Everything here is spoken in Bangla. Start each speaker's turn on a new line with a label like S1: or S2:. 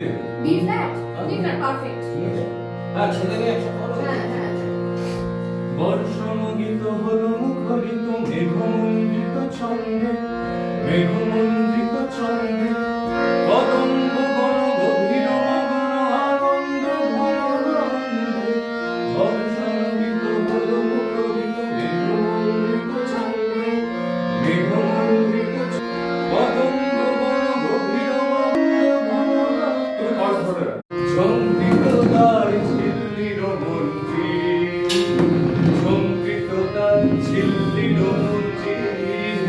S1: B flat B flat perfect
S2: হ্যাঁ ছেলে মেয়ে একসাথে
S1: হ্যাঁ হ্যাঁ
S3: বর্ষমগীত হল মুখরিত মেঘমণ্ডিত ছন্দে মেঘমণ্ডিত ছন্দে। কদম্ব বন গভীর মগন আনন্দ ভরানন্দে বর্ষমগীত হল মুখরিত মেঘমণ্ডিত ছন্দে মেঘমণ্ডিত সম্পৃক্ততার ঝিল্লির